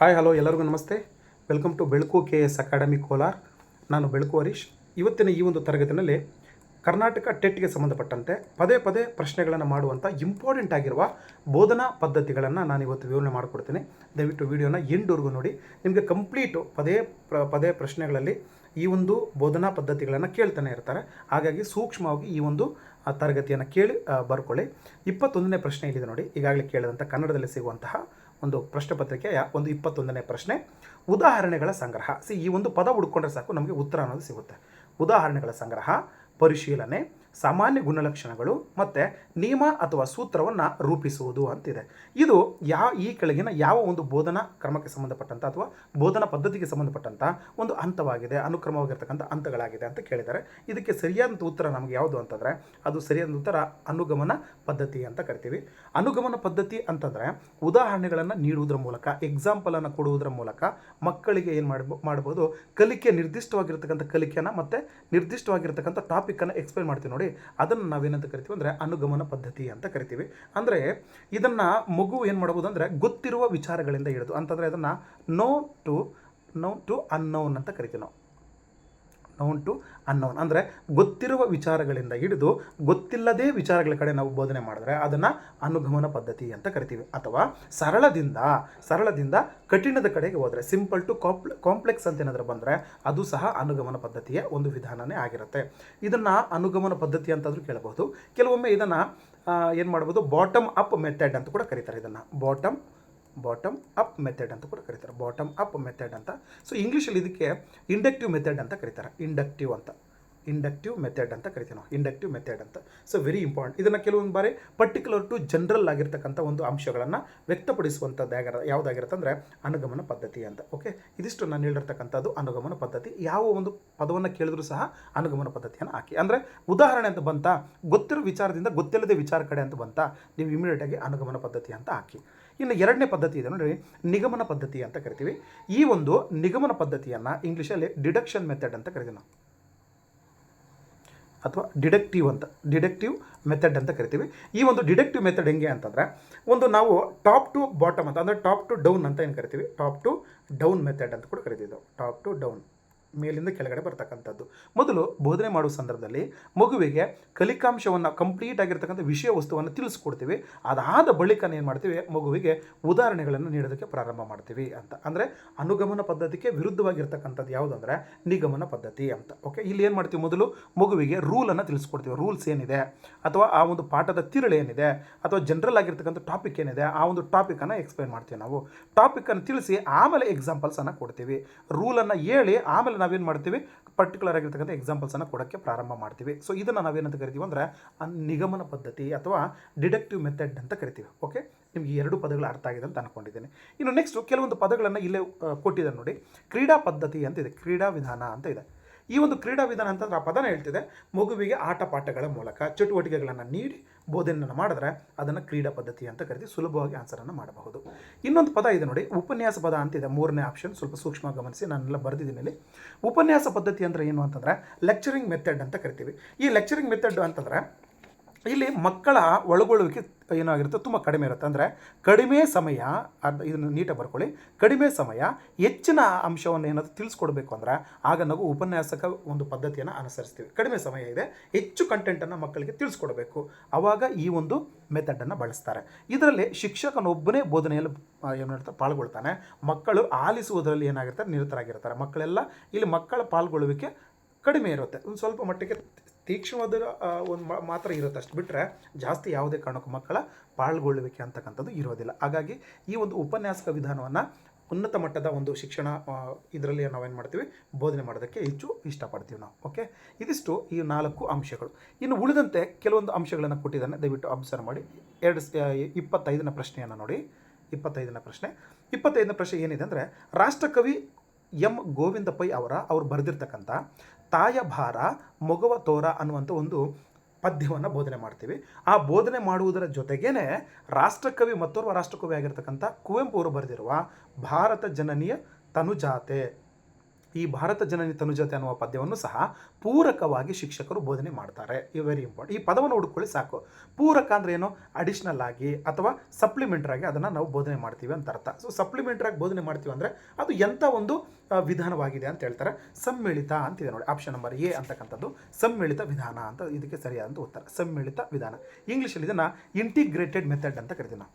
Hi, hello, ಎಲ್ಲರಿಗೂ ನಮಸ್ತೆ. Welcome to Belaku K S academy Kolar. ನಾನು ಬೆಳಕು ಹರೀಶ್. ಇವತ್ತಿನ ಈ ಒಂದು ತರಗತಿನಲ್ಲಿ ಕರ್ನಾಟಕ ಟೆಟ್ಗೆ ಸಂಬಂಧಪಟ್ಟಂತೆ ಪದೇ ಪದೇ ಪ್ರಶ್ನೆಗಳನ್ನು ಮಾಡುವಂಥ ಇಂಪಾರ್ಟೆಂಟ್ ಆಗಿರುವ ಬೋಧನಾ ಪದ್ಧತಿಗಳನ್ನು ನಾನು ಇವತ್ತು ವಿವರಣೆ ಮಾಡಿಕೊಡ್ತೀನಿ. ದಯವಿಟ್ಟು ವಿಡಿಯೋನ ಎಂಡ್ವರೆಗೂ ನೋಡಿ. ನಿಮಗೆ ಕಂಪ್ಲೀಟು ಪದೇ ಪ್ರ, ಪದೇ ಪ್ರಶ್ನೆಗಳಲ್ಲಿ ಈ ಒಂದು ಬೋಧನಾ ಪದ್ಧತಿಗಳನ್ನು ಕೇಳ್ತಾನೆ ಇರ್ತಾರೆ. ಹಾಗಾಗಿ ಸೂಕ್ಷ್ಮವಾಗಿ ಈ ಒಂದು ತರಗತಿಯನ್ನು ಕೇಳಿ ಬರ್ಕೊಳ್ಳಿ. ಇಪ್ಪತ್ತೊಂದನೇ ಪ್ರಶ್ನೆ ಇಲ್ಲಿದೆ ನೋಡಿ. ಈಗಾಗಲೇ ಕೇಳಿದಂಥ ಕನ್ನಡದಲ್ಲಿ ಸಿಗುವಂತಹ ಒಂದು ಪ್ರಶ್ನೆ ಪತ್ರಿಕೆಯ ಒಂದು ಇಪ್ಪತ್ತೊಂದನೇ ಪ್ರಶ್ನೆ. ಉದಾಹರಣೆಗಳ ಸಂಗ್ರಹ. ಸಿ, ಈ ಒಂದು ಪದ ಹುಡ್ಕೊಂಡ್ರೆ ಸಾಕು ನಮಗೆ ಉತ್ತರ ಅನ್ನೋದು ಸಿಗುತ್ತೆ. ಉದಾಹರಣೆಗಳ ಸಂಗ್ರಹ, ಪರಿಶೀಲನೆ ಸಾಮಾನ್ಯ ಗುಣಲಕ್ಷಣಗಳು ಮತ್ತು ನಿಯಮ ಅಥವಾ ಸೂತ್ರವನ್ನು ರೂಪಿಸುವುದು ಅಂತಿದೆ. ಇದು ಯಾವ ಈ ಕೆಳಗಿನ ಯಾವ ಒಂದು ಬೋಧನಾ ಕ್ರಮಕ್ಕೆ ಸಂಬಂಧಪಟ್ಟಂಥ ಅಥವಾ ಬೋಧನಾ ಪದ್ಧತಿಗೆ ಸಂಬಂಧಪಟ್ಟಂಥ ಒಂದು ಹಂತವಾಗಿದೆ, ಅನುಕ್ರಮವಾಗಿರ್ತಕ್ಕಂಥ ಹಂತಗಳಾಗಿದೆ ಅಂತ ಕೇಳಿದ್ದಾರೆ. ಇದಕ್ಕೆ ಸರಿಯಾದಂಥ ಉತ್ತರ ನಮಗೆ ಯಾವುದು ಅಂತಂದರೆ, ಅದು ಸರಿಯಾದ ಉತ್ತರ ಅನುಗಮನ ಪದ್ಧತಿ ಅಂತ ಕರಿತೀವಿ. ಅನುಗಮನ ಪದ್ಧತಿ ಅಂತಂದರೆ ಉದಾಹರಣೆಗಳನ್ನು ನೀಡುವುದರ ಮೂಲಕ ಎಕ್ಸಾಂಪಲನ್ನು ಕೊಡುವುದರ ಮೂಲಕ ಮಕ್ಕಳಿಗೆ ಏನು ಮಾಡ್ಬೋ, ಮಾಡ್ಬೋದು, ಕಲಿಕೆ ನಿರ್ದಿಷ್ಟವಾಗಿರ್ತಕ್ಕಂಥ ಕಲಿಕೆಯನ್ನು ಮತ್ತು ನಿರ್ದಿಷ್ಟವಾಗಿರ್ತಕ್ಕಂಥ ಟಾಪಿಕನ್ನು ಎಕ್ಸ್ಪ್ಲೈನ್ ಮಾಡ್ತೀವಿ ನೋಡಿ. ಅದನ್ನು ನಾವೇನಂತ ಕರಿತೀವಿ ಅಂದರೆ ಅನುಗಮನ ಪದ್ಧತಿ ಅಂತ ಕರಿತೀವಿ. ಅಂದರೆ ಇದನ್ನು ಮಗು ಏನು ಮಾಡ್ಬೋದು ಅಂದರೆ ಗೊತ್ತಿರುವ ವಿಚಾರಗಳಿಂದ ಹಿಡಿದು, ಅಂತಂದರೆ ಅದನ್ನು known to known to unknown ಅಂತ ಕರಿತೀವಿ ನಾವು. To unknown. ಅಂದರೆ ಗೊತ್ತಿರುವ ವಿಚಾರಗಳಿಂದ ಹಿಡಿದು ಗೊತ್ತಿಲ್ಲದೇ ವಿಚಾರಗಳ ಕಡೆ ನಾವು ಬೋಧನೆ ಮಾಡಿದ್ರೆ ಅದನ್ನು ಅನುಗಮನ ಪದ್ಧತಿ ಅಂತ ಕರಿತೀವಿ. ಅಥವಾ ಸರಳದಿಂದ ಸರಳದಿಂದ ಕಠಿಣದ ಕಡೆಗೆ ಹೋದರೆ ಸಿಂಪಲ್ ಟು ಕಾಂಪ್ಲೆ ಕಾಂಪ್ಲೆಕ್ಸ್ ಅಂತ ಏನಾದರೂ ಬಂದರೆ ಅದು ಸಹ ಅನುಗಮನ ಪದ್ಧತಿಯ ಒಂದು ವಿಧಾನವೇ ಆಗಿರುತ್ತೆ. ಇದನ್ನು ಅನುಗಮನ ಪದ್ಧತಿ ಅಂತಾದರೂ ಕೇಳಬಹುದು. ಕೆಲವೊಮ್ಮೆ ಇದನ್ನು ಏನು ಮಾಡ್ಬೋದು ಬಾಟಮ್ ಅಪ್ ಮೆಥಡ್ ಅಂತ ಕೂಡ ಕರೀತಾರೆ ಇದನ್ನು. ಬಾಟಮ್ ಬಾಟಮ್ ಅಪ್ ಮೆಥಡ್ ಅಂತ ಕೂಡ ಕರೀತಾರೆ. ಬಾಟಮ್ ಅಪ್ ಮೆಥಡ್ ಅಂತ. ಸೊ ಇಂಗ್ಲೀಷಲ್ಲಿ ಇದಕ್ಕೆ ಇಂಡಕ್ಟಿವ್ ಮೆಥಡ್ ಅಂತ ಕರೀತಾರೆ. ಇಂಡಕ್ಟಿವ್ ಅಂತ. ಇಂಡಕ್ಟಿವ್ ಮೆಥಡ್ ಅಂತ ಕರಿತೀವಿ ನಾವು. ಇಂಡಕ್ಟಿವ್ ಮೆಥಡ್ ಅಂತ. ಸೊ ವೆರಿ ಇಂಪಾರ್ಟೆಂಟ್ ಇದನ್ನು ಕೆಲವೊಂದು ಬಾರಿ ಪರ್ಟಿಕ್ಯುಲರ್ ಟು ಜನರಲ್ ಆಗಿರ್ತಕ್ಕಂಥ ಒಂದು ಅಂಶಗಳನ್ನು ವ್ಯಕ್ತಪಡಿಸುವಂಥದ್ದು ಆಗಿರ ಯಾವುದಾಗಿರುತ್ತೆ ಅಂದರೆ ಅನುಗಮನ ಪದ್ಧತಿ ಅಂತ. ಓಕೆ ಇದಿಷ್ಟು ನಾನು ಹೇಳಿರ್ತಕ್ಕಂಥದ್ದು ಅನುಗಮನ ಪದ್ಧತಿ. ಯಾವ ಒಂದು ಪದವನ್ನು ಕೇಳಿದ್ರೂ ಸಹ ಅನುಗಮನ ಪದ್ಧತಿಯನ್ನು ಹಾಕಿ. ಅಂದರೆ ಉದಾಹರಣೆ ಅಂತ ಬಂತಾ? ಗೊತ್ತಿರೋ ವಿಚಾರದಿಂದ ಗೊತ್ತಿಲ್ಲದೆ ವಿಚಾರ ಕಡೆ ಅಂತ ಬಂತಾ? ನೀವು ಇಮಿಡಿಯೇಟಾಗಿ ಅನುಗಮನ ಪದ್ಧತಿ ಅಂತ ಹಾಕಿ. ಇನ್ನು ಎರಡನೇ ಪದ್ಧತಿ ಇದೆ ನೋಡಿ ನಿಗಮನ ಪದ್ಧತಿ ಅಂತ ಕರಿತೀವಿ. ಈ ಒಂದು ನಿಗಮನ ಪದ್ಧತಿಯನ್ನು ಇಂಗ್ಲೀಷಲ್ಲಿ ಡಿಡಕ್ಷನ್ ಮೆಥಡ್ ಅಂತ ಕರಿತೀವಿ ನಾವು. ಅಥವಾ ಡಿಡಕ್ಟಿವ್ ಅಂತ, ಡಿಡಕ್ಟಿವ್ ಮೆಥಡ್ ಅಂತ ಕರಿತೀವಿ. ಈ ಒಂದು ಡಿಡಕ್ಟಿವ್ ಮೆಥಡ್ ಹೆಂಗೆ ಅಂತಂದರೆ, ಒಂದು ನಾವು ಟಾಪ್ ಟು ಬಾಟಮ್ ಅಂತ, ಅಂದರೆ ಟಾಪ್ ಟು ಡೌನ್ ಅಂತ ಏನು ಕರಿತೀವಿ? ಟಾಪ್ ಟು ಡೌನ್ ಮೆಥಡ್ ಅಂತ ಕೂಡ ಕರಿತೀವಿ ಟಾಪ್ ಟು ಡೌನ್. ಮೇಲಿಂದ ಕೆಳಗಡೆ ಬರ್ತಕ್ಕಂಥದ್ದು. ಮೊದಲು ಬೋಧನೆ ಮಾಡುವ ಸಂದರ್ಭದಲ್ಲಿ ಮಗುವಿಗೆ ಕಲಿಕಾಂಶವನ್ನು ಕಂಪ್ಲೀಟ್ ಆಗಿರ್ತಕ್ಕಂಥ ವಿಷಯ ವಸ್ತುವನ್ನು ತಿಳಿಸ್ಕೊಡ್ತೀವಿ. ಅದಾದ ಬಳಿಕ ಏನು ಮಾಡ್ತೀವಿ? ಮಗುವಿಗೆ ಉದಾಹರಣೆಗಳನ್ನು ನೀಡೋದಕ್ಕೆ ಪ್ರಾರಂಭ ಮಾಡ್ತೀವಿ ಅಂತ. ಅಂದರೆ ಅನುಗಮನ ಪದ್ಧತಿಗೆ ವಿರುದ್ಧವಾಗಿರ್ತಕ್ಕಂಥದ್ದು ಯಾವುದಂದ್ರೆ ನಿಗಮನ ಪದ್ಧತಿ ಅಂತ. ಓಕೆ ಇಲ್ಲಿ ಏನು ಮಾಡ್ತೀವಿ ಮೊದಲು? ಮಗುವಿಗೆ ರೂಲನ್ನು ತಿಳಿಸ್ಕೊಡ್ತೀವಿ. ರೂಲ್ಸ್ ಏನಿದೆ? ಅಥವಾ ಆ ಒಂದು ಪಾಠದ ತಿರುಳು ಏನಿದೆ? ಅಥವಾ ಜನರಲ್ ಆಗಿರ್ತಕ್ಕಂಥ ಟಾಪಿಕ್ ಏನಿದೆ? ಆ ಒಂದು ಟಾಪಿಕನ್ನು ಎಕ್ಸ್ಪ್ಲೈನ್ ಮಾಡ್ತೀವಿ ನಾವು. ಟಾಪಿಕನ್ನು ತಿಳಿಸಿ ಆಮೇಲೆ ಎಕ್ಸಾಂಪಲ್ಸನ್ನು ಕೊಡ್ತೀವಿ. ರೂಲನ್ನು ಹೇಳಿ ಆಮೇಲೆ ನಾವೇನು ಮಾಡ್ತೀವಿ? ಪರ್ಟಿಕ್ಯುಲರ್ ಆಗಿರ್ತಕ್ಕಂಥ ಎಕ್ಸಾಂಪಲ್ಸನ್ನು ಕೊಡೋಕ್ಕೆ ಪ್ರಾರಂಭ ಮಾಡ್ತೀವಿ. ಸೊ ಇದನ್ನು ನಾವೇನಂತ ಕರಿತೀವಿ ಅಂದರೆ ನಿಗಮನ ಪದ್ಧತಿ ಅಥವಾ ಡಿಡಕ್ಟಿವ್ ಮೆಥಡ್ ಅಂತ ಕರಿತೀವಿ. ಓಕೆ ನಿಮಗೆ ಎರಡು ಪದಗಳು ಅರ್ಥ ಆಗಿದೆ ಅಂತ ಅನ್ಕೊಂಡಿದ್ದೀನಿ. ಇನ್ನು ನೆಕ್ಸ್ಟು ಕೆಲವೊಂದು ಪದಗಳನ್ನು ಇಲ್ಲೇ ಕೊಟ್ಟಿದ್ದಾರೆ ನೋಡಿ. ಕ್ರೀಡಾ ಪದ್ಧತಿ ಅಂತ ಇದೆ. ಕ್ರೀಡಾ ವಿಧಾನ ಅಂತ ಇದೆ. ಈ ಒಂದು ಕ್ರೀಡಾ ವಿಧಾನ ಅಂತಂದ್ರೆ ಆ ಪದನ ಹೇಳ್ತಿದೆ. ಮಗುವಿಗೆ ಆಟ ಪಾಠಗಳ ಮೂಲಕ ಚಟುವಟಿಕೆಗಳನ್ನು ನೀಡಿ ಬೋಧನೆಯನ್ನು ಮಾಡಿದ್ರೆ ಅದನ್ನು ಕ್ರೀಡಾ ಪದ್ಧತಿ ಅಂತ ಕರೆದು ಸುಲಭವಾಗಿ ಆನ್ಸರನ್ನು ಮಾಡಬಹುದು. ಇನ್ನೊಂದು ಪದ ಇದೆ ನೋಡಿ, ಉಪನ್ಯಾಸ ಪದ ಅಂತಿದೆ. ಮೂರನೇ ಆಪ್ಷನ್ ಸ್ವಲ್ಪ ಸೂಕ್ಷ್ಮ ಗಮನಿಸಿ, ನಾನೆಲ್ಲ ಬರೆದಿದ್ದೀನಿ ಉಪನ್ಯಾಸ ಪದ್ಧತಿ ಅಂದರೆ ಏನು ಅಂತಂದರೆ ಲೆಕ್ಚರಿಂಗ್ ಮೆಥಡ್ ಅಂತ ಕರಿತೀವಿ. ಈ ಲೆಕ್ಚರಿಂಗ್ ಮೆಥಡ್ ಅಂತಂದರೆ ಇಲ್ಲಿ ಮಕ್ಕಳ ಒಳಗೊಳ್ಳುವಿಕೆ ಏನಾಗಿರುತ್ತೆ? ತುಂಬ ಕಡಿಮೆ ಇರುತ್ತೆ. ಅಂದರೆ ಕಡಿಮೆ ಸಮಯ, ಅರ್ಧ ಇದನ್ನು ನೀಟಾಗಿ ಬರ್ಕೊಳ್ಳಿ. ಕಡಿಮೆ ಸಮಯ, ಹೆಚ್ಚಿನ ಅಂಶವನ್ನು ಏನಾದರೂ ತಿಳಿಸ್ಕೊಡ್ಬೇಕು ಅಂದರೆ ಆಗ ನಾವು ಉಪನ್ಯಾಸಕ ಒಂದು ಪದ್ಧತಿಯನ್ನು ಅನುಸರಿಸ್ತೀವಿ. ಕಡಿಮೆ ಸಮಯ ಇದೆ, ಹೆಚ್ಚು ಕಂಟೆಂಟನ್ನು ಮಕ್ಕಳಿಗೆ ತಿಳಿಸ್ಕೊಡ್ಬೇಕು. ಆವಾಗ ಈ ಒಂದು ಮೆಥಡನ್ನು ಬಳಸ್ತಾರೆ. ಇದರಲ್ಲಿ ಶಿಕ್ಷಕನೊಬ್ಬನೇ ಬೋಧನೆಯಲ್ಲಿ ಏನು ಹೇಳ್ತಾರೆ ಪಾಲ್ಗೊಳ್ತಾನೆ. ಮಕ್ಕಳು ಆಲಿಸುವುದರಲ್ಲಿ ಏನಾಗಿರ್ತಾರೆ? ನಿರತರಾಗಿರ್ತಾರೆ. ಮಕ್ಕಳೆಲ್ಲ, ಇಲ್ಲಿ ಮಕ್ಕಳ ಪಾಲ್ಗೊಳ್ಳುವಿಕೆ ಕಡಿಮೆ ಇರುತ್ತೆ. ಒಂದು ಸ್ವಲ್ಪ ಮಟ್ಟಿಗೆ ತೀಕ್ಷ್ಣವಾದ ಒಂದು ಮಾತ್ರ ಇರುತ್ತೆ ಅಷ್ಟು ಬಿಟ್ಟರೆ ಜಾಸ್ತಿ ಯಾವುದೇ ಕಾರಣಕ್ಕೂ ಮಕ್ಕಳ ಪಾಲ್ಗೊಳ್ಳುವಿಕೆ ಅಂತಕ್ಕಂಥದ್ದು ಇರೋದಿಲ್ಲ. ಹಾಗಾಗಿ ಈ ಒಂದು ಉಪನ್ಯಾಸಕ ವಿಧಾನವನ್ನು ಉನ್ನತ ಮಟ್ಟದ ಒಂದು ಶಿಕ್ಷಣ ಇದರಲ್ಲಿ ನಾವೇನು ಮಾಡ್ತೀವಿ? ಬೋಧನೆ ಮಾಡೋದಕ್ಕೆ ಹೆಚ್ಚು ಇಷ್ಟಪಡ್ತೀವಿ ನಾವು. ಓಕೆ? ಇದಿಷ್ಟು ಈ ನಾಲ್ಕು ಅಂಶಗಳು. ಇನ್ನು ಉಳಿದಂತೆ ಕೆಲವೊಂದು ಅಂಶಗಳನ್ನು ಕೊಟ್ಟಿದ್ದಾನೆ. ದಯವಿಟ್ಟು ಅಬ್ಸರ್ವ್ ಮಾಡಿ. ಎರಡು ಇಪ್ಪತ್ತೈದನೇ ಪ್ರಶ್ನೆಯನ್ನು ನೋಡಿ. ಇಪ್ಪತ್ತೈದನೇ ಪ್ರಶ್ನೆ. ಇಪ್ಪತ್ತೈದನೇ ಪ್ರಶ್ನೆ ಏನಿದೆ ಅಂದರೆ, ರಾಷ್ಟ್ರಕವಿ ಎಂ ಗೋವಿಂದ ಪೈ ಅವರ ಅವ್ರು ಬರೆದಿರ್ತಕ್ಕಂಥ ತಾಯ ಭಾರ ಮೊಗವ ತೋರ ಅನ್ನುವಂಥ ಒಂದು ಪದ್ಯವನ್ನು ಬೋಧನೆ ಮಾಡ್ತೀವಿ. ಆ ಬೋಧನೆ ಮಾಡುವುದರ ಜೊತೆಗೇ ರಾಷ್ಟ್ರಕವಿ ಮತ್ತೋರ್ವ ರಾಷ್ಟ್ರಕವಿ ಆಗಿರ್ತಕ್ಕಂಥ ಕುವೆಂಪು ಅವರು ಬರೆದಿರುವ ಭಾರತ ಜನನಿಯ ತನುಜಾತೆ. ಈ ಭಾರತ ಜನನಿ ತನುಜತೆ ಅನ್ನುವ ಪದ್ಯವನ್ನು ಸಹ ಪೂರಕವಾಗಿ ಶಿಕ್ಷಕರು ಬೋಧನೆ ಮಾಡ್ತಾರೆ. ಈ ವೆರಿ ಇಂಪಾರ್ಟೆಂಟ್ ಈ ಪದವನ್ನು ಹುಡುಕೊಳ್ಳಿ ಸಾಕು. ಪೂರಕ ಅಂದ್ರೆ ಏನು? ಅಡಿಷ್ನಲ್ ಆಗಿ ಅಥವಾ ಸಪ್ಲಿಮೆಂಟ್ರಿ ಆಗಿ ಅದನ್ನು ನಾವು ಬೋಧನೆ ಮಾಡ್ತೀವಿ ಅಂತ ಅರ್ಥ. ಸೊ ಆಗಿ ಬೋಧನೆ ಮಾಡ್ತೀವಿ ಅಂದರೆ ಅದು ಎಂಥ ಒಂದು ವಿಧಾನವಾಗಿದೆ ಅಂತ ಹೇಳ್ತಾರೆ. ಸಮ್ಮಿಳಿತ ಅಂತಿದೆ ನೋಡಿ. ಆಪ್ಷನ್ ನಂಬರ್ ಎ ಅಂತಕ್ಕಂಥದ್ದು ಸಮ್ಮಿಳಿತ ವಿಧಾನ ಅಂತ ಇದಕ್ಕೆ ಸರಿಯಾದಂಥ ಉತ್ತರ. ಸಮ್ಮಿಳಿತ ವಿಧಾನ. ಇಂಗ್ಲೀಷಲ್ಲಿ ಇದನ್ನು ಇಂಟಿಗ್ರೇಟೆಡ್ ಮೆಥಡ್ ಅಂತ ಕರಿತೀವಿ ನಾವು.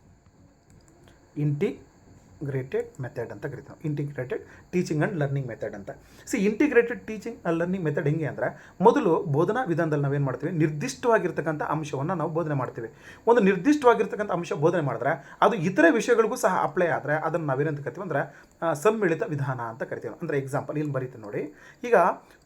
ಇಂಟಿಗ್ರೇಟೆಡ್ ಮೆಥಡ್ ಅಂತ ಕರಿತೀವಿ. Integrated teaching and learning method ಅಂತ. See integrated teaching and learning method ಹೆಂಗೆ ಅಂದರೆ, ಮೊದಲು ಬೋಧನಾ ವಿಧಾನದಲ್ಲಿ ನಾವೇನು ಮಾಡ್ತೀವಿ? ನಿರ್ದಿಷ್ಟವಾಗಿರ್ತಕ್ಕಂಥ ಅಂಶವನ್ನು ನಾವು ಬೋಧನೆ ಮಾಡ್ತೀವಿ. ಒಂದು ನಿರ್ದಿಷ್ಟವಾಗಿರ್ತಕ್ಕಂಥ ಅಂಶ ಬೋಧನೆ ಮಾಡಿದ್ರೆ, ಅದು ಇತರೆ ವಿಷಯಗಳಿಗೂ ಸಹ ಅಪ್ಲೈ ಆದರೆ ಅದನ್ನು ನಾವೇನಂತ ಕರಿತೀವಿ ಅಂದರೆ ಸಮ್ಮಿಳಿತ ವಿಧಾನ ಅಂತ ಕರಿತೀವಿ. ಅಂದರೆ ಎಕ್ಸಾಂಪಲ್ ಇಲ್ಲಿ ಬರೀತೀವಿ ನೋಡಿ. ಈಗ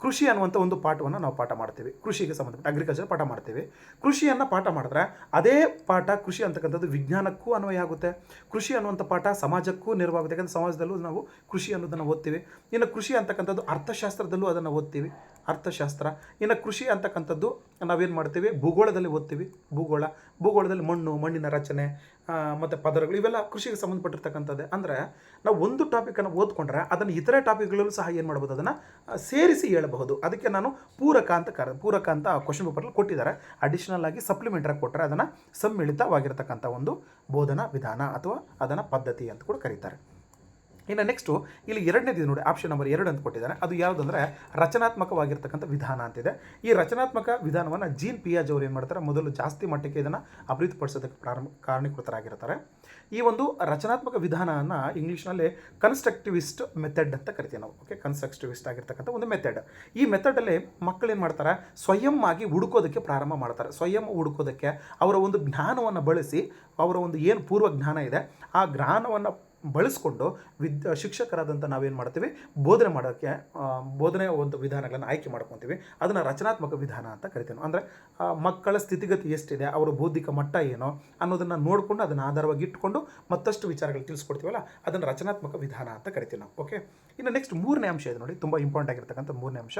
ಕೃಷಿ ಅನ್ನುವಂಥ ಒಂದು ಪಾಠವನ್ನು ನಾವು ಪಾಠ ಮಾಡ್ತೀವಿ. ಕೃಷಿಗೆ ಸಂಬಂಧಪಟ್ಟ ಅಗ್ರಿಕಲ್ಚರ್ ಪಾಠ ಮಾಡ್ತೀವಿ. ಕೃಷಿಯನ್ನು ಪಾಠ ಮಾಡಿದ್ರೆ, ಅದೇ ಪಾಠ ಕೃಷಿ ಅಂತಕ್ಕಂಥದ್ದು ವಿಜ್ಞಾನಕ್ಕೂ ಅನ್ವಯ ಆಗುತ್ತೆ. ಕೃಷಿ ಅನ್ನುವಂಥ ಪಾಠ ಸಮಾಜಕ್ಕೂ ನೆರವಾಗುತ್ತೆ. ಯಾಕಂದರೆ ಸಮಾಜದಲ್ಲೂ ನಾವು ಕೃಷಿ ಅನ್ನೋದನ್ನು ಓದ್ತೀವಿ. ಇನ್ನು ಕೃಷಿ ಅಂತಕ್ಕಂಥದ್ದು ಅರ್ಥಶಾಸ್ತ್ರದಲ್ಲೂ ಅದನ್ನು ಓದ್ತೀವಿ. ಅರ್ಥಶಾಸ್ತ್ರ. ಇನ್ನು ಕೃಷಿ ಅಂತಕ್ಕಂಥದ್ದು ನಾವೇನು ಮಾಡ್ತೀವಿ? ಭೂಗೋಳದಲ್ಲಿ ಓದ್ತೀವಿ. ಭೂಗೋಳ. ಭೂಗೋಳದಲ್ಲಿ ಮಣ್ಣು, ಮಣ್ಣಿನ ರಚನೆ ಮತ್ತು ಪದರಗಳು ಇವೆಲ್ಲ ಕೃಷಿಗೆ ಸಂಬಂಧಪಟ್ಟಿರ್ತಕ್ಕಂಥದ್ದೇ. ಅಂದರೆ ನಾವು ಒಂದು ಟಾಪಿಕನ್ನು ಓದ್ಕೊಂಡ್ರೆ ಅದನ್ನು ಇತರೆ ಟಾಪಿಕ್ಗಳಲ್ಲೂ ಸಹ ಏನು ಮಾಡ್ಬೋದು? ಅದನ್ನು ಸೇರಿಸಿ ಹೇಳಬಹುದು. ಅದಕ್ಕೆ ನಾನು ಪೂರಕ ಅಂತ ಕರ ಪೂರಕ ಅಂತ ಕ್ವಶನ್ ಪೇಪರಲ್ಲಿ ಕೊಟ್ಟಿದ್ದಾರೆ. ಅಡಿಷನಲ್ ಆಗಿ ಸಪ್ಲಿಮೆಂಟ್ರಾಗಿ ಕೊಟ್ಟರೆ ಅದನ್ನು ಸಮ್ಮಿಳಿತವಾಗಿರ್ತಕ್ಕಂಥ ಒಂದು ಬೋಧನಾ ವಿಧಾನ ಅಥವಾ ಅದನ್ನು ಪದ್ಧತಿ ಅಂತ ಕೂಡ ಕರೀತಾರೆ. ಇನ್ನು ನೆಕ್ಸ್ಟು ಇಲ್ಲಿ ಎರಡನೇದು ನೋಡಿ ಆಪ್ಷನ್ ನಂಬರ್ ಎರಡು ಅಂತ ಕೊಟ್ಟಿದ್ದಾರೆ. ಅದು ಯಾವುದಂದ್ರೆ ರಚನಾತ್ಮಕವಾಗಿರ್ತಕ್ಕಂಥ ವಿಧಾನ ಅಂತಿದೆ. ಈ ರಚನಾತ್ಮಕ ವಿಧಾನವನ್ನು ಜೀನ್ ಪಿಯಾಜ್ ಅವರು ಏನು ಮಾಡ್ತಾರೆ, ಮೊದಲು ಜಾಸ್ತಿ ಮಟ್ಟಕ್ಕೆ ಇದನ್ನು ಅಭಿವೃದ್ಧಿಪಡಿಸೋದಕ್ಕೆ ಪ್ರಾರಂಭ, ಕಾರಣೀಕೃತರಾಗಿರ್ತಾರೆ. ಈ ಒಂದು ರಚನಾತ್ಮಕ ವಿಧಾನವನ್ನು ಇಂಗ್ಲೀಷ್ನಲ್ಲಿ ಕನ್ಸ್ಟ್ರಕ್ಟಿವಿಸ್ಟ್ ಮೆಥಡ್ ಅಂತ ಕರಿತೀವಿ ನಾವು. ಓಕೆ ಕನ್ಸ್ಟ್ರಕ್ಟಿವಿಸ್ಟ್ ಆಗಿರ್ತಕ್ಕಂಥ ಒಂದು ಮೆಥಡ್ ಈ ಮೆಥಡಲ್ಲಿ ಮಕ್ಕಳು ಏನು ಮಾಡ್ತಾರೆ, ಸ್ವಯಂ ಆಗಿ ಹುಡುಕೋದಕ್ಕೆ ಪ್ರಾರಂಭ ಮಾಡ್ತಾರೆ. ಸ್ವಯಂ ಹುಡುಕೋದಕ್ಕೆ ಅವರ ಒಂದು ಜ್ಞಾನವನ್ನು ಬಳಸಿ ಅವರ ಒಂದು ಏನು ಪೂರ್ವ ಜ್ಞಾನ ಇದೆ, ಆ ಜ್ಞಾನವನ್ನು ಬಳಸ್ಕೊಂಡು ವಿದ್ ಶಿಕ್ಷಕರಾದಂಥ ನಾವೇನು ಮಾಡ್ತೀವಿ? ಬೋಧನೆ ಮಾಡೋಕ್ಕೆ ಬೋಧನೆ ಒಂದು ವಿಧಾನಗಳನ್ನು ಆಯ್ಕೆ ಮಾಡ್ಕೊತೀವಿ. ಅದನ್ನು ರಚನಾತ್ಮಕ ವಿಧಾನ ಅಂತ ಕರಿತೀವಿ. ಅಂದರೆ ಮಕ್ಕಳ ಸ್ಥಿತಿಗತಿ ಎಷ್ಟಿದೆ, ಅವರ ಬೌದ್ಧಿಕ ಮಟ್ಟ ಏನೋ ಅನ್ನೋದನ್ನು ನೋಡಿಕೊಂಡು ಅದನ್ನು ಆಧಾರವಾಗಿ ಇಟ್ಕೊಂಡು ಮತ್ತಷ್ಟು ವಿಚಾರಗಳು ತಿಳಿಸ್ಕೊಡ್ತೀವಲ್ಲ, ಅದನ್ನು ರಚನಾತ್ಮಕ ವಿಧಾನ ಅಂತ ಕರಿತೀವಿ ನಾವು. ಓಕೆ ಇನ್ನು ನೆಕ್ಸ್ಟ್ ಮೂರನೇ ಅಂಶ ಇದೆ ನೋಡಿ, ತುಂಬ ಇಂಪಾರ್ಟೆಂಟ್ ಆಗಿರ್ತಕ್ಕಂಥ ಮೂರನೇ ಅಂಶ.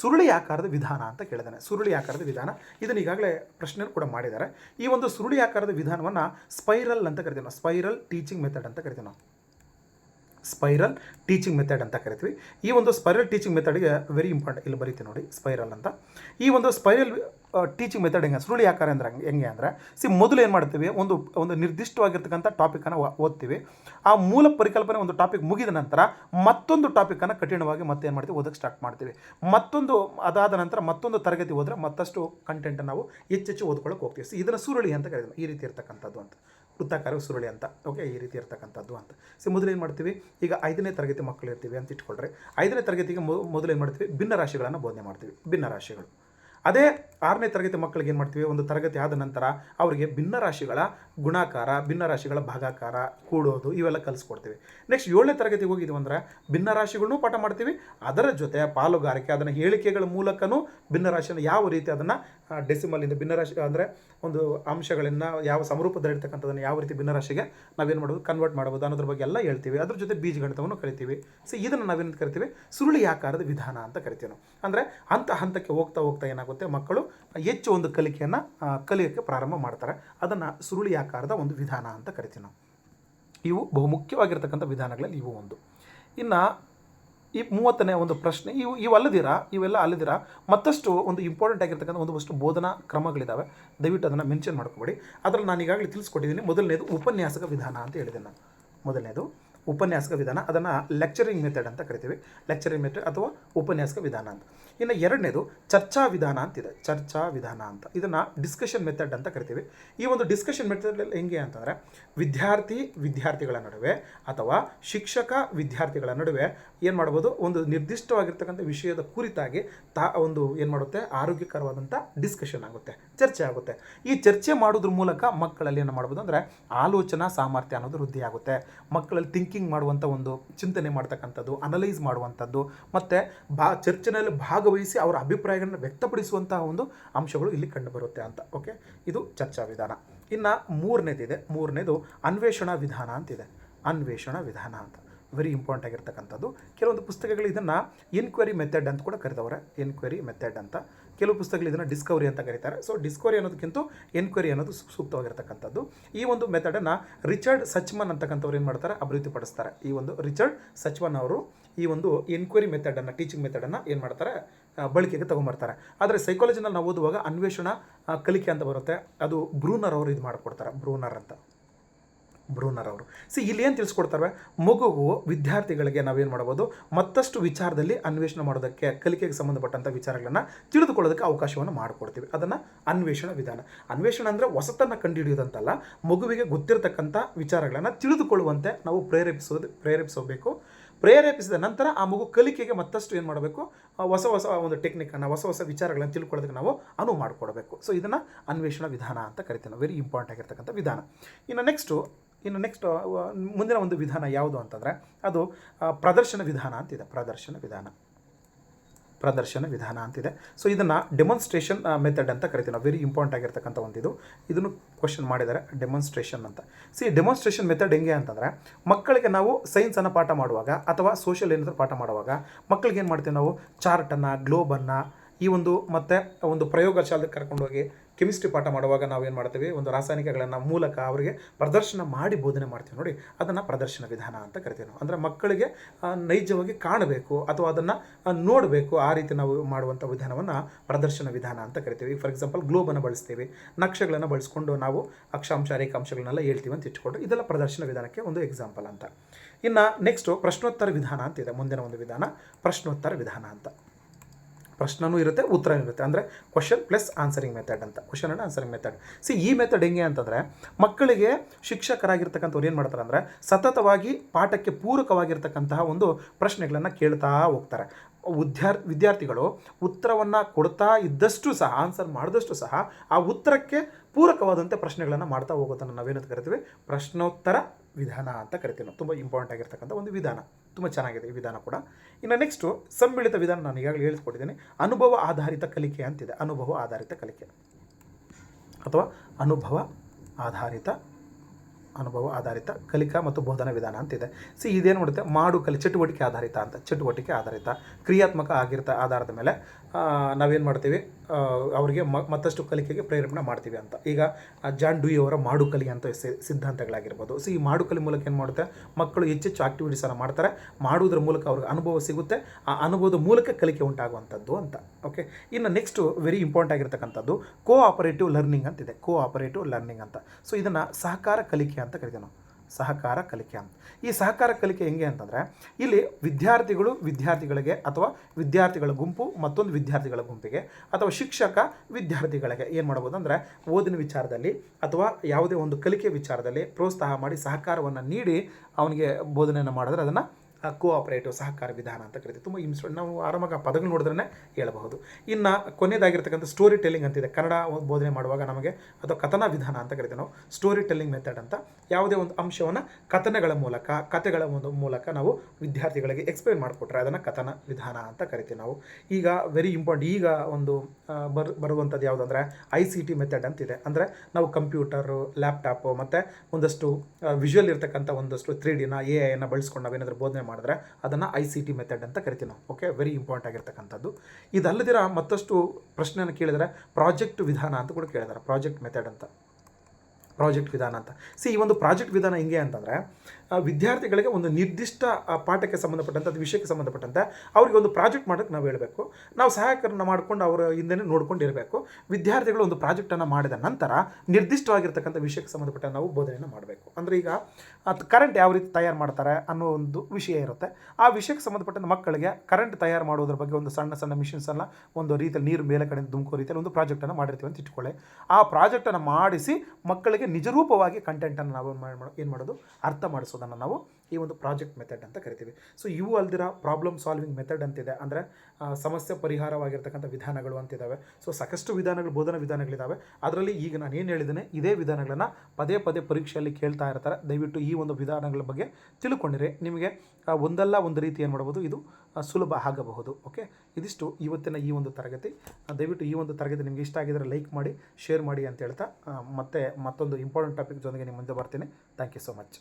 ಸುರುಳಿ ಆಕಾರದ ವಿಧಾನ ಅಂತ ಕೇಳಿದಾನೆ ಸುರುಳಿ ಆಕಾರದ ವಿಧಾನ. ಇದನ್ನು ಈಗಾಗಲೇ ಪ್ರಶ್ನೆ ಕೂಡ ಮಾಡಿದ್ದಾರೆ. ಈ ಒಂದು ಸುರುಳಿ ಆಕಾರದ ವಿಧಾನವನ್ನು ಸ್ಪೈರಲ್ ಅಂತ ಕರಿತೀವಿ ನಾವು. ಸ್ಪೈರಲ್ ಟೀಚಿಂಗ್ ಮೆಥಡ್ ಅಂತ ಕರಿತೀವಿ ನಾವು. ಸ್ಪೈರಲ್ ಟೀಚಿಂಗ್ ಮೆಥಡ್ ಅಂತ ಕರಿತೀವಿ. ಈ ಒಂದು ಸ್ಪೈರಲ್ ಟೀಚಿಂಗ್ ಮೆಥಡ್ಗೆ ವೆರಿ ಇಂಪಾರ್ಟೆಂಟ್ ಇಲ್ಲಿ ಬರೀತೀವಿ ನೋಡಿ ಸ್ಪೈರಲ್ ಅಂತ. ಈ ಒಂದು ಸ್ಪೈರಲ್ ಟೀಚಿಂಗ್ ಮೆಥಡ್ ಹೆಂಗೆ, ಸುರುಳಿ ಆಕಾರ ಅಂದ್ರೆ ಹಂಗೆ ಅಂದರೆ ಸಿ ಮೊದಲು ಏನು ಮಾಡ್ತೀವಿ, ಒಂದು ಒಂದು ನಿರ್ದಿಷ್ಟವಾಗಿರ್ತಕ್ಕಂಥ ಟಾಪಿಕನ್ನು ಓದ್ತೀವಿ. ಆ ಮೂಲ ಪರಿಕಲ್ಪನೆ ಒಂದು ಟಾಪಿಕ್ ಮುಗಿದ ನಂತರ ಮತ್ತೊಂದು ಟಾಪಿಕನ್ನು ಕಠಿಣವಾಗಿ ಮತ್ತೆ ಏನು ಮಾಡ್ತೀವಿ ಓದಕ್ಕೆ ಸ್ಟಾರ್ಟ್ ಮಾಡ್ತೀವಿ. ಮತ್ತೊಂದು ಅದಾದ ನಂತರ ಮತ್ತೊಂದು ತರಗತಿ ಹೋದರೆ ಮತ್ತಷ್ಟು ಕಂಟೆಂಟ್ ನಾವು ಹೆಚ್ಚೆಚ್ಚು ಓದ್ಕೊಳ್ಳೋಕೆ ಹೋಗ್ತೀವಿ. ಸಿ ಇದನ್ನು ಸುರುಳಿ ಅಂತ ಕರೀತೀವಿ ಈ ರೀತಿ ಇರ್ತಕ್ಕಂಥದ್ದು ಅಂತ. ವೃತ್ತಾಕಾರ ಸುರುಳಿ ಅಂತ. ಓಕೆ ಈ ರೀತಿ ಇರ್ತಕ್ಕಂಥದ್ದು ಅಂತ. ಸೊ ಮೊದಲು ಏನು ಮಾಡ್ತೀವಿ? ಈಗ ಐದನೇ ತರಗತಿ ಮಕ್ಕಳು ಇರ್ತೀವಿ ಅಂತ ಇಟ್ಕೊಳ್ರೆ. ಐದನೇ ತರಗತಿಗೆ ಮೊದಲು ಏನು ಮಾಡ್ತೀವಿ? ಭಿನ್ನ ರಾಶಿಗಳನ್ನು ಬೋಧನೆ ಮಾಡ್ತೀವಿ. ಭಿನ್ನ ರಾಶಿಗಳು. ಅದೇ ಆರನೇ ತರಗತಿ ಮಕ್ಕಳಿಗೆ ಏನು ಮಾಡ್ತೀವಿ? ಒಂದು ತರಗತಿ ಆದ ನಂತರ ಅವರಿಗೆ ಭಿನ್ನ ರಾಶಿಗಳ ಗುಣಾಕಾರ ಭಿನ್ನ ರಾಶಿಗಳ ಭಾಗಾಕಾರ ಕೂಡೋದು ಇವೆಲ್ಲ ಕಲಿಸ್ಕೊಡ್ತೀವಿ. ನೆಕ್ಸ್ಟ್ ಏಳನೇ ತರಗತಿಗೆ ಹೋಗಿದ್ವಿ ಅಂದರೆ ಭಿನ್ನ ರಾಶಿಗಳನ್ನೂ ಪಾಠ ಮಾಡ್ತೀವಿ. ಅದರ ಜೊತೆ ಪಾಲುಗಾರಿಕೆ, ಅದನ್ನು ಹೇಳಿಕೆಗಳ ಮೂಲಕನೂ ಭಿನ್ನ ರಾಶಿಯನ್ನು ಯಾವ ರೀತಿ ಅದನ್ನು ಡೆಸಿಮಲಿಂದ ಭಿನ್ನ ರಾಶಿ ಅಂದರೆ ಒಂದು ಅಂಶಗಳನ್ನು ಯಾವ ಸಮರೂಪದಲ್ಲಿರ್ತಕ್ಕಂಥದ್ದನ್ನು ಯಾವ ರೀತಿ ಭಿನ್ನ ರಾಶಿಗೆ ನಾವೇನು ಮಾಡ್ಬೋದು ಕನ್ವರ್ಟ್ ಮಾಡ್ಬೋದು ಅನ್ನೋದ್ರ ಬಗ್ಗೆ ಎಲ್ಲ ಹೇಳ್ತೀವಿ. ಅದ್ರ ಜೊತೆ ಬೀಜಗಣಿತವನ್ನು ಕರಿತೀವಿ ಸೊ ಇದನ್ನು ನಾವೇನು ಕರಿತೀವಿ? ಸುರುಳಿ ಆಕಾರದ ವಿಧಾನ ಅಂತ ಕರಿತೀವಿ ನಾವು. ಅಂದರೆ ಹಂತ ಹಂತಕ್ಕೆ ಹೋಗ್ತಾ ಹೋಗ್ತಾ ಏನಾಗುತ್ತೆ? ಮಕ್ಕಳು ಹೆಚ್ಚು ಒಂದು ಕಲಿಕೆಯನ್ನು ಕಲಿಯೋಕ್ಕೆ ಪ್ರಾರಂಭ ಮಾಡ್ತಾರೆ. ಅದನ್ನು ಸುರುಳಿ ಆಕಾರದ ಒಂದು ವಿಧಾನ ಅಂತ ಕರಿತೀವಿ ನಾವು. ಇವು ಬಹುಮುಖ್ಯವಾಗಿರ್ತಕ್ಕಂಥ ವಿಧಾನಗಳಲ್ಲಿ ಇವು ಒಂದು. ಇನ್ನು ಈ ಮೂವತ್ತನೇ ಒಂದು ಪ್ರಶ್ನೆ, ಇವು ಇವು ಅಲ್ಲದಿರಾ? ಇವೆಲ್ಲ ಅಲ್ಲದಿರ? ಮತ್ತಷ್ಟು ಒಂದು ಇಂಪಾರ್ಟೆಂಟ್ ಆಗಿರ್ತಕ್ಕಂಥ ಒಂದು ಅಷ್ಟು ಬೋಧನಾ ಕ್ರಮಗಳಿದ್ದಾವೆ ದಯವಿಟ್ಟು ಅದನ್ನು ಮೆನ್ಷನ್ ಮಾಡ್ಕೊಬೇಡಿ. ಅದರಲ್ಲಿ ನಾನು ಈಗಾಗಲೇ ತಿಳಿಸ್ಕೊಟ್ಟಿದ್ದೀನಿ ಮೊದಲನೇದು ಉಪನ್ಯಾಸಕ ವಿಧಾನ ಅಂತ ಹೇಳಿದೆ ನಾನು. ಮೊದಲನೇದು. ಉಪನ್ಯಾಸಕ ವಿಧಾನ, ಅದನ್ನು ಲೆಕ್ಚರಿಂಗ್ ಮೆಥಡ್ ಅಂತ ಕರಿತೀವಿ. ಲೆಕ್ಚರಿಂಗ್ ಮೆಥಡ್ ಅಥವಾ ಉಪನ್ಯಾಸಕ ವಿಧಾನ ಅಂತ. ಇನ್ನು ಎರಡನೇದು ಚರ್ಚಾ ವಿಧಾನ ಅಂತಿದೆ. ಚರ್ಚಾ ವಿಧಾನ ಅಂತ. ಇದನ್ನು ಡಿಸ್ಕಷನ್ ಮೆಥಡ್ ಅಂತ ಕರಿತೀವಿ. ಈ ಒಂದು ಡಿಸ್ಕಷನ್ ಮೆಥಡ್ ಹೆಂಗೆ ಅಂತಂದರೆ, ವಿದ್ಯಾರ್ಥಿ ವಿದ್ಯಾರ್ಥಿಗಳ ನಡುವೆ ಅಥವಾ ಶಿಕ್ಷಕ ವಿದ್ಯಾರ್ಥಿಗಳ ನಡುವೆ ಏನು ಮಾಡ್ಬೋದು? ಒಂದು ನಿರ್ದಿಷ್ಟವಾಗಿರ್ತಕ್ಕಂಥ ವಿಷಯದ ಕುರಿತಾಗಿ ತಾ ಒಂದು ಏನು ಮಾಡುತ್ತೆ? ಆರೋಗ್ಯಕರವಾದಂಥ ಡಿಸ್ಕಷನ್ ಆಗುತ್ತೆ. ಚರ್ಚೆ ಆಗುತ್ತೆ. ಈ ಚರ್ಚೆ ಮಾಡೋದ್ರ ಮೂಲಕ ಮಕ್ಕಳಲ್ಲಿ ಏನು ಮಾಡ್ಬೋದು ಅಂದರೆ, ಆಲೋಚನಾ ಸಾಮರ್ಥ್ಯ ಅನ್ನೋದು ವೃದ್ಧಿಯಾಗುತ್ತೆ ಮಕ್ಕಳಲ್ಲಿ ಥಿಂಕಿಂಗ್ ಮಾಡುವಂಥ ಒಂದು ಚಿಂತನೆ ಮಾಡ್ತಕ್ಕಂಥದ್ದು ಅನಲೈಸ್ ಮಾಡುವಂಥದ್ದು, ಮತ್ತು ಬಾ ಚರ್ಚೆನಲ್ಲಿ ಭಾಗವಹಿಸಿ ಅವರ ಅಭಿಪ್ರಾಯಗಳನ್ನು ವ್ಯಕ್ತಪಡಿಸುವಂತಹ ಒಂದು ಅಂಶಗಳು ಇಲ್ಲಿ ಕಂಡುಬರುತ್ತೆ ಅಂತ. ಓಕೆ ಇದು ಚರ್ಚಾ ವಿಧಾನ. ಇನ್ನು ಮೂರನೇದಿದೆ. ಮೂರನೇದು ಅನ್ವೇಷಣಾ ವಿಧಾನ ಅಂತಿದೆ. ಅನ್ವೇಷಣಾ ವಿಧಾನ ಅಂತ. ವೆರಿ ಇಂಪಾರ್ಟೆಂಟ್ ಆಗಿರ್ತಕ್ಕಂಥದ್ದು. ಕೆಲವೊಂದು ಪುಸ್ತಕಗಳು ಇದನ್ನು ಎನ್ಕ್ವೈರಿ ಮೆಥಡ್ ಅಂತ ಕೂಡ ಕರಿತವ್ರೆ. ಎನ್ಕ್ವೈರಿ ಮೆಥಡ್ ಅಂತ. ಕೆಲವು ಪುಸ್ತಕಗಳು ಇದನ್ನು ಡಿಸ್ಕವರಿ ಅಂತ ಕರೀತಾರೆ. ಸೊ ಡಿಸ್ಕವರಿ ಅನ್ನೋದಕ್ಕಿಂತ ಎನ್ಕ್ವೈರಿ ಅನ್ನೋದು ಸೂಕ್ತವಾಗಿರ್ತಕ್ಕಂಥದ್ದು. ಈ ಒಂದು ಮೆಥಡನ್ನು ರಿಚರ್ಡ್ ಸಚ್ಮನ್ ಅಂತಕ್ಕಂಥವ್ರು ಏನು ಮಾಡ್ತಾರೆ? ಅಭಿವೃದ್ಧಿಪಡಿಸ್ತಾರೆ. ಈ ಒಂದು ರಿಚರ್ಡ್ ಸಚ್ಮನ್ ಅವರು ಈ ಒಂದು ಎನ್ಕ್ವೈರಿ ಮೆಥಡನ್ನು ಟೀಚಿಂಗ್ ಮೆಥಡನ್ನು ಏನು ಮಾಡ್ತಾರೆ? ಬಳಕೆಗೆ ತಗೊಂಬರ್ತಾರೆ. ಆದರೆ ಸೈಕಾಲಜಿನಲ್ಲಿ ನಾವು ಓದುವಾಗ ಅನ್ವೇಷಣಾ ಕಲಿಕೆ ಅಂತ ಬರುತ್ತೆ. ಅದು ಬ್ರೂನರ್ ಅವರು ಇದು ಮಾಡಿಕೊಡ್ತಾರೆ. ಬ್ರೂನರ್ ಅಂತ. ಬ್ರೂನರ್ ಅವರು. ಸಿ ಇಲ್ಲಿ ಏನು ತಿಳಿಸ್ಕೊಡ್ತಾರೆ? ಮಗುವು ವಿದ್ಯಾರ್ಥಿಗಳಿಗೆ ನಾವೇನು ಮಾಡ್ಬೋದು? ಮತ್ತಷ್ಟು ವಿಚಾರದಲ್ಲಿ ಅನ್ವೇಷಣೆ ಮಾಡೋದಕ್ಕೆ, ಕಲಿಕೆಗೆ ಸಂಬಂಧಪಟ್ಟಂಥ ವಿಚಾರಗಳನ್ನು ತಿಳಿದುಕೊಳ್ಳೋದಕ್ಕೆ ಅವಕಾಶವನ್ನು ಮಾಡಿಕೊಡ್ತೀವಿ. ಅದನ್ನು ಅನ್ವೇಷಣ ವಿಧಾನ. ಅನ್ವೇಷಣೆ ಅಂದರೆ ಹೊಸತನ್ನು ಕಂಡುಹಿಡಿಯೋದಂತಲ್ಲ, ಮಗುವಿಗೆ ಗೊತ್ತಿರತಕ್ಕಂಥ ವಿಚಾರಗಳನ್ನು ತಿಳಿದುಕೊಳ್ಳುವಂತೆ ನಾವು ಪ್ರೇರೇಪಿಸೋದು, ಪ್ರೇರೇಪಿಸಬೇಕು. ಪ್ರೇರೇಪಿಸಿದ ನಂತರ ಆ ಮಗು ಕಲಿಕೆಗೆ ಮತ್ತಷ್ಟು ಏನು ಮಾಡಬೇಕು? ಹೊಸ ಹೊಸ ಒಂದು ಟೆಕ್ನಿಕನ್ನು ಹೊಸ ಹೊಸ ವಿಚಾರಗಳನ್ನು ತಿಳ್ಕೊಳ್ಳೋದಕ್ಕೆ ನಾವು ಅನುವು ಮಾಡಿಕೊಡ್ಬೇಕು. ಸೊ ಇದನ್ನು ಅನ್ವೇಷಣ ವಿಧಾನ ಅಂತ ಕರಿತೀವಿ ವೆರಿ ಇಂಪಾರ್ಟೆಂಟ್ ಆಗಿರ್ತಕ್ಕಂಥ ವಿಧಾನ. ಇನ್ನು ನೆಕ್ಸ್ಟು ಇನ್ನು ನೆಕ್ಸ್ಟ್ ಮುಂದಿನ ಒಂದು ವಿಧಾನ ಯಾವುದು ಅಂತಂದರೆ, ಅದು ಪ್ರದರ್ಶನ ವಿಧಾನ ಅಂತಿದೆ. ಪ್ರದರ್ಶನ ವಿಧಾನ. ಪ್ರದರ್ಶನ ವಿಧಾನ ಅಂತಿದೆ. ಸೊ ಇದನ್ನು ಡೆಮಾನ್ಸ್ಟ್ರೇಷನ್ ಮೆಥಡ್ ಅಂತ ಕರಿತೀವಿ. ನಾವು ವೆರಿ ಇಂಪಾರ್ಟೆಂಟ್ ಆಗಿರ್ತಕ್ಕಂಥ ಒಂದಿದು. ಇದನ್ನು ಕ್ವಶನ್ ಮಾಡಿದ್ದಾರೆ ಡೆಮಾನ್ಸ್ಟ್ರೇಷನ್ ಅಂತ. ಸಿ ಡೆಮಾನ್ಸ್ಟ್ರೇಷನ್ ಮೆಥಡ್ ಹೆಂಗೆ ಅಂತಂದರೆ, ಮಕ್ಕಳಿಗೆ ನಾವು ಸೈನ್ಸನ್ನು ಪಾಠ ಮಾಡುವಾಗ ಅಥವಾ ಸೋಷಿಯಲ್ ಏನಾದರೂ ಪಾಠ ಮಾಡುವಾಗ ಮಕ್ಕಳಿಗೆ ಏನು ಮಾಡ್ತೀವಿ ನಾವು? ಚಾರ್ಟನ್ನು ಗ್ಲೋಬನ್ನು ಈ ಒಂದು ಮತ್ತು ಒಂದು ಪ್ರಯೋಗಶಾಲೆಗೆ ಕರ್ಕೊಂಡೋಗಿ ಕೆಮಿಸ್ಟ್ರಿ ಪಾಠ ಮಾಡುವಾಗ ನಾವು ಏನು ಮಾಡ್ತೀವಿ? ಒಂದು ರಾಸಾಯನಿಕಗಳನ್ನ ಮೂಲಕ ಅವರಿಗೆ ಪ್ರದರ್ಶನ ಮಾಡಿ ಬೋಧನೆ ಮಾಡ್ತೀವಿ ನೋಡಿ. ಅದನ್ನು ಪ್ರದರ್ಶನ ವಿಧಾನ ಅಂತ ಕರಿತೀವಿ ನಾವು. ಅಂದರೆ ಮಕ್ಕಳಿಗೆ ನೈಜವಾಗಿ ಕಾಣಬೇಕು ಅಥವಾ ಅದನ್ನು ನೋಡಬೇಕು ಆ ರೀತಿ ನಾವು ಮಾಡುವಂಥ ವಿಧಾನವನ್ನು ಪ್ರದರ್ಶನ ವಿಧಾನ ಅಂತ ಕರಿತೀವಿ. ಫಾರ್ ಎಕ್ಸಾಂಪಲ್ ಗ್ಲೋಬನ್ನು ಬಳಸ್ತೀವಿ. ನಕ್ಷೆಗಳನ್ನು ಬಳಸ್ಕೊಂಡು ನಾವು ಅಕ್ಷಾಂಶ, ರೇಖಾಂಶಗಳನ್ನೆಲ್ಲ ಹೇಳ್ತೀವಿ ಅಂತ ಇಟ್ಕೊಂಡು ಇದೆಲ್ಲ ಪ್ರದರ್ಶನ ವಿಧಾನಕ್ಕೆ ಒಂದು ಎಕ್ಸಾಂಪಲ್ ಅಂತ. ಇನ್ನು ನೆಕ್ಸ್ಟು ಪ್ರಶ್ನೋತ್ತರ ವಿಧಾನ ಅಂತ ಇದೆ. ಮುಂದಿನ ಒಂದು ವಿಧಾನ ಪ್ರಶ್ನೋತ್ತರ ವಿಧಾನ ಅಂತ. ಪ್ರಶ್ನನೂ ಇರುತ್ತೆ ಉತ್ತರ ಇರುತ್ತೆ. ಅಂದರೆ ಕ್ವಶನ್ ಪ್ಲಸ್ ಆನ್ಸರಿಂಗ್ ಮೆಥಡ್ ಅಂತ. Question and answering method see ಈ ಮೆಥಡ್ ಹೆಂಗೆ ಅಂತಂದರೆ, ಮಕ್ಕಳಿಗೆ ಶಿಕ್ಷಕರಾಗಿರ್ತಕ್ಕಂಥವ್ರು ಏನು ಮಾಡ್ತಾರೆ ಅಂದರೆ, ಸತತವಾಗಿ ಪಾಠಕ್ಕೆ ಪೂರಕವಾಗಿರ್ತಕ್ಕಂತಹ ಒಂದು ಪ್ರಶ್ನೆಗಳನ್ನು ಕೇಳ್ತಾ ಹೋಗ್ತಾರೆ. ವಿದ್ಯಾರ್ ವಿದ್ಯಾರ್ಥಿಗಳು ಉತ್ತರವನ್ನು ಕೊಡ್ತಾ ಇದ್ದಷ್ಟು ಸಹ ಆನ್ಸರ್ ಮಾಡಿದಷ್ಟು ಸಹ, ಆ ಉತ್ತರಕ್ಕೆ ಪೂರಕವಾದಂತೆ ಪ್ರಶ್ನೆಗಳನ್ನು ಮಾಡ್ತಾ ಹೋಗೋದನ್ನು ನಾವೇನಂತ ಕರಿತೀವಿ? ಪ್ರಶ್ನೋತ್ತರ ವಿಧಾನ ಅಂತ ಕರಿತೀವಿ ತುಂಬ ಇಂಪಾರ್ಟೆಂಟ್ ಆಗಿರ್ತಕ್ಕಂಥ ಒಂದು ವಿಧಾನ. ತುಂಬ ಚೆನ್ನಾಗಿದೆ ಈ ವಿಧಾನ ಕೂಡ. ಇನ್ನು ನೆಕ್ಸ್ಟು ಸಮ್ಮಿಳಿತ ವಿಧಾನ ನಾನು ಈಗಾಗಲೇ ಹೇಳಿಸ್ಕೊಟ್ಟಿದ್ದೀನಿ. ಅನುಭವ ಆಧಾರಿತ ಕಲಿಕೆ ಅಂತಿದೆ. ಅನುಭವ ಆಧಾರಿತ ಕಲಿಕೆ. ಅಥವಾ ಅನುಭವ ಆಧಾರಿತ ಅನುಭವ ಆಧಾರಿತ ಕಲಿಕಾ ಮತ್ತು ಬೋಧನಾ ವಿಧಾನ ಅಂತಿದೆ. ಸಿ, ಇದೇನು ಮಾಡುತ್ತೆ? ಮಾಡು ಕಲಿ, ಚಟುವಟಿಕೆ ಆಧಾರಿತ ಅಂತ. ಚಟುವಟಿಕೆ ಆಧಾರಿತ. ಕ್ರಿಯಾತ್ಮಕ ಆಗಿರ್ತ ಆಧಾರದ ಮೇಲೆ ನಾವೇನು ಮಾಡ್ತೀವಿ? ಅವರಿಗೆ ಮತ್ತಷ್ಟು ಕಲಿಕೆಗೆ ಪ್ರೇರೇಪಣೆ ಮಾಡ್ತೀವಿ ಅಂತ. ಈಗ ಜಾನ್ ಡುಯಿ ಅವರ ಮಾಡು ಕಲಿ ಅಂತ ಸಿದ್ಧಾಂತಗಳಾಗಿರ್ಬೋದು. ಸೊ, ಈ ಮಾಡು ಕಲಿ ಮೂಲಕ ಏನು ಮಾಡುತ್ತೆ? ಮಕ್ಕಳು ಹೆಚ್ಚೆಚ್ಚು ಆಕ್ಟಿವಿಟೀಸನ್ನು ಮಾಡ್ತಾರೆ. ಮಾಡುವುದರ ಮೂಲಕ ಅವ್ರಿಗೆ ಅನುಭವ ಸಿಗುತ್ತೆ. ಆ ಅನುಭವದ ಮೂಲಕ ಕಲಿಕೆ ಉಂಟಾಗುವಂಥದ್ದು ಅಂತ. ಓಕೆ ಇನ್ನು ನೆಕ್ಸ್ಟು ವೆರಿ ಇಂಪಾರ್ಟೆಂಟ್ ಆಗಿರ್ತಕ್ಕಂಥದ್ದು ಕೋಆಪರೇಟಿವ್ ಲರ್ನಿಂಗ್ ಅಂತಿದೆ. ಕೋಆಪರೇಟಿವ್ ಲರ್ನಿಂಗ್ ಅಂತ. ಸೊ ಇದನ್ನು ಸಹಕಾರ ಕಲಿಕೆ ಅಂತ ಕರಿತೀವಿ ನಾವು. ಸಹಕಾರ ಕಲಿಕೆ ಅಂತ. ಈ ಸಹಕಾರ ಕಲಿಕೆ ಹೆಂಗೆ ಅಂತಂದರೆ, ಇಲ್ಲಿ ವಿದ್ಯಾರ್ಥಿಗಳು ವಿದ್ಯಾರ್ಥಿಗಳಿಗೆ ಅಥವಾ ವಿದ್ಯಾರ್ಥಿಗಳ ಗುಂಪು ಮತ್ತೊಂದು ವಿದ್ಯಾರ್ಥಿಗಳ ಗುಂಪಿಗೆ ಅಥವಾ ಶಿಕ್ಷಕ ವಿದ್ಯಾರ್ಥಿಗಳಿಗೆ ಏನು ಮಾಡ್ಬೋದು ಅಂದರೆ, ಓದಿನ ವಿಚಾರದಲ್ಲಿ ಅಥವಾ ಯಾವುದೇ ಒಂದು ಕಲಿಕೆ ವಿಚಾರದಲ್ಲಿ ಪ್ರೋತ್ಸಾಹ ಮಾಡಿ ಸಹಕಾರವನ್ನು ನೀಡಿ ಅವನಿಗೆ ಬೋಧನೆಯನ್ನು ಮಾಡಿದ್ರೆ ಅದನ್ನು ಕೋಆಪರೇಟಿವ್ ಸಹಕಾರ ವಿಧಾನ ಅಂತ ಕರಿತೀವಿ ತುಂಬ ಇನ್ಸ್ ನಾವು ಆರಾಮಾಗಿ ಆ ಪದಗಳು ನೋಡಿದ್ರೆ ಹೇಳಬಹುದು. ಇನ್ನು ಕೊನೆಯದಾಗಿರ್ತಕ್ಕಂಥ ಸ್ಟೋರಿ ಟೆಲ್ಲಿಂಗ್ ಅಂತಿದೆ ಕನ್ನಡ ಬೋಧನೆ ಮಾಡುವಾಗ ನಮಗೆ ಅಥವಾ ಕಥನ ವಿಧಾನ ಅಂತ ಕರಿತೀವಿ ನಾವು. ಸ್ಟೋರಿ ಟೆಲ್ಲಿಂಗ್ ಮೆಥಡ್ ಅಂತ ಯಾವುದೇ ಒಂದು ಅಂಶವನ್ನು ಕಥನಗಳ ಮೂಲಕ, ಕಥೆಗಳ ಒಂದು ಮೂಲಕ ನಾವು ವಿದ್ಯಾರ್ಥಿಗಳಿಗೆ ಎಕ್ಸ್ಪ್ಲೈನ್ ಮಾಡಿಕೊಟ್ರೆ ಅದನ್ನು ಕಥನ ವಿಧಾನ ಅಂತ ಕರಿತೀವಿ ನಾವು. ಈಗ ವೆರಿ ಇಂಪಾರ್ಟೆಂಟ್ ಈಗ ಒಂದು ಬರ್ ಬರುವಂಥದ್ದು ಯಾವುದಂದ್ರೆ ಐ ಸಿ ಟಿ ಮೆಥಡ್ ಅಂತಿದೆ ಅಂದರೆ ನಾವು ಕಂಪ್ಯೂಟರು ಲ್ಯಾಪ್ಟಾಪು ಮತ್ತು ಒಂದಷ್ಟು ವಿಜುವಲ್ ಇರ್ತಕ್ಕಂಥ ಒಂದಷ್ಟು ತ್ರೀ ಡಿನ ಎ ಐನ ಬಳಸ್ಕೊಂಡು ನಾವೇನಾದರೂ ಬೋಧನೆ ಮಾಡಿದ್ರೆ ಅದನ್ನು ಐ ಸಿ ಟಿ ಮೆಥಡ್ ಅಂತ ಕರಿತೀವಿ ನಾವು. ಓಕೆ ವೆರಿ ಇಂಪಾರ್ಟೆಂಟ್ ಆಗಿರ್ತಕ್ಕಂಥದ್ದು. ಇದಲ್ಲದಿರ ಮತ್ತಷ್ಟು ಪ್ರಶ್ನೆಯನ್ನು ಕೇಳಿದರೆ ಪ್ರಾಜೆಕ್ಟ್ ವಿಧಾನ ಅಂತ ಕೂಡ ಕೇಳಿದ್ದಾರೆ ಪ್ರಾಜೆಕ್ಟ್ ಮೆಥಡ್ ಅಂತ. ಪ್ರಾಜೆಕ್ಟ್ ವಿಧಾನ ಅಂತ. ಸಿ ಈ ಒಂದು ಪ್ರಾಜೆಕ್ಟ್ ವಿಧಾನ ಹೆಂಗೆ ಅಂತಂದರೆ ವಿದ್ಯಾರ್ಥಿಗಳಿಗೆ ಒಂದು ನಿರ್ದಿಷ್ಟ ಪಾಠಕ್ಕೆ ಸಂಬಂಧಪಟ್ಟಂತೆ ಅದು ವಿಷಯಕ್ಕೆ ಸಂಬಂಧಪಟ್ಟಂತೆ ಅವ್ರಿಗೆ ಒಂದು ಪ್ರಾಜೆಕ್ಟ್ ಮಾಡೋಕ್ಕೆ ನಾವು ಹೇಳಬೇಕು. ನಾವು ಸಹಾಯಕರನ್ನ ಮಾಡ್ಕೊಂಡು ಅವರ ಹಿಂದೆ ನೋಡ್ಕೊಂಡಿರಬೇಕು ವಿದ್ಯಾರ್ಥಿಗಳು ಒಂದು ಪ್ರಾಜೆಕ್ಟನ್ನು ಮಾಡಿದ ನಂತರ ನಿರ್ದಿಷ್ಟವಾಗಿರ್ತಕ್ಕಂಥ ವಿಷಯಕ್ಕೆ ಸಂಬಂಧಪಟ್ಟ ನಾವು ಬೋಧನೆಯನ್ನು ಮಾಡಬೇಕು. ಅಂದರೆ ಈಗ ಅದು ಕರೆಂಟ್ ಯಾವ ರೀತಿ ತಯಾರು ಮಾಡ್ತಾರೆ ಅನ್ನೋ ಒಂದು ವಿಷಯ ಇರುತ್ತೆ. ಆ ವಿಷಯಕ್ಕೆ ಸಂಬಂಧಪಟ್ಟಂಥ ಮಕ್ಕಳಿಗೆ ಕರೆಂಟ್ ತಯಾರು ಮಾಡೋದ್ರ ಬಗ್ಗೆ ಒಂದು ಸಣ್ಣ ಸಣ್ಣ ಮಿಷನ್ಸ್ ಎಲ್ಲ ಒಂದು ರೀತಿಯಲ್ಲಿ ನೀರು ಮೇಲೆ ಕಡೆ ಧುಮುಕೋ ರೀತಿಯಲ್ಲಿ ಒಂದು ಪ್ರಾಜೆಕ್ಟನ್ನು ಮಾಡಿರ್ತೀವಿ ಅಂತ ಇಟ್ಕೊಳ್ಳಿ. ಆ ಪ್ರಾಜೆಕ್ಟನ್ನು ಮಾಡಿಸಿ ಮಕ್ಕಳಿಗೆ ನಿಜರೂಪವಾಗಿ ಕಂಟೆಂಟನ್ನು ನಾವು ಏನು ಮಾಡೋದು? ಅರ್ಥ ಮಾಡಿಸೋದನ್ನು ನಾವು ಈ ಒಂದು ಪ್ರಾಜೆಕ್ಟ್ ಮೆಥಡ್ ಅಂತ ಕರಿತೀವಿ. ಸೊ ಇವು ಅಲ್ದಿರ ಪ್ರಾಬ್ಲಮ್ ಸಾಲ್ವಿಂಗ್ ಮೆಥಡ್ ಅಂತಿದೆ. ಅಂದರೆ ಸಮಸ್ಯೆ ಪರಿಹಾರವಾಗಿರ್ತಕ್ಕಂಥ ವಿಧಾನಗಳು ಅಂತಿದ್ದಾವೆ ಸೊ ಸಾಕಷ್ಟು ವಿಧಾನಗಳು, ಬೋಧನಾ ವಿಧಾನಗಳಿದ್ದಾವೆ ಅದರಲ್ಲಿ ಈಗ ನಾನು ಏನು ಹೇಳಿದ್ದೇನೆ, ಇದೇ ವಿಧಾನಗಳನ್ನು ಪದೇ ಪದೇ ಪರೀಕ್ಷೆಯಲ್ಲಿ ಕೇಳ್ತಾ ಇರ್ತಾರೆ. ದಯವಿಟ್ಟು ಈ ಒಂದು ವಿಧಾನಗಳ ಬಗ್ಗೆ ತಿಳ್ಕೊಂಡಿರಿ. ನಿಮಗೆ ಒಂದಲ್ಲ ಒಂದು ರೀತಿ ಏನು ಮಾಡ್ಬೋದು, ಇದು ಸುಲಭ ಆಗಬಹುದು. ಓಕೆ ಇದಿಷ್ಟು ಇವತ್ತಿನ ಈ ಒಂದು ತರಗತಿ. ದಯವಿಟ್ಟು ಈ ಒಂದು ತರಗತಿ ನಿಮಗೆ ಇಷ್ಟ ಆಗಿದರೆ ಲೈಕ್ ಮಾಡಿ, ಶೇರ್ ಮಾಡಿ ಅಂತ ಹೇಳ್ತಾ ಮತ್ತೆ ಮತ್ತೊಂದು ಇಂಪಾರ್ಟೆಂಟ್ ಟಾಪಿಕ್ ಜೊತೆಗೆ ನಿಮ್ಮ ಮುಂದೆ ಬರ್ತೀನಿ. Thank you so much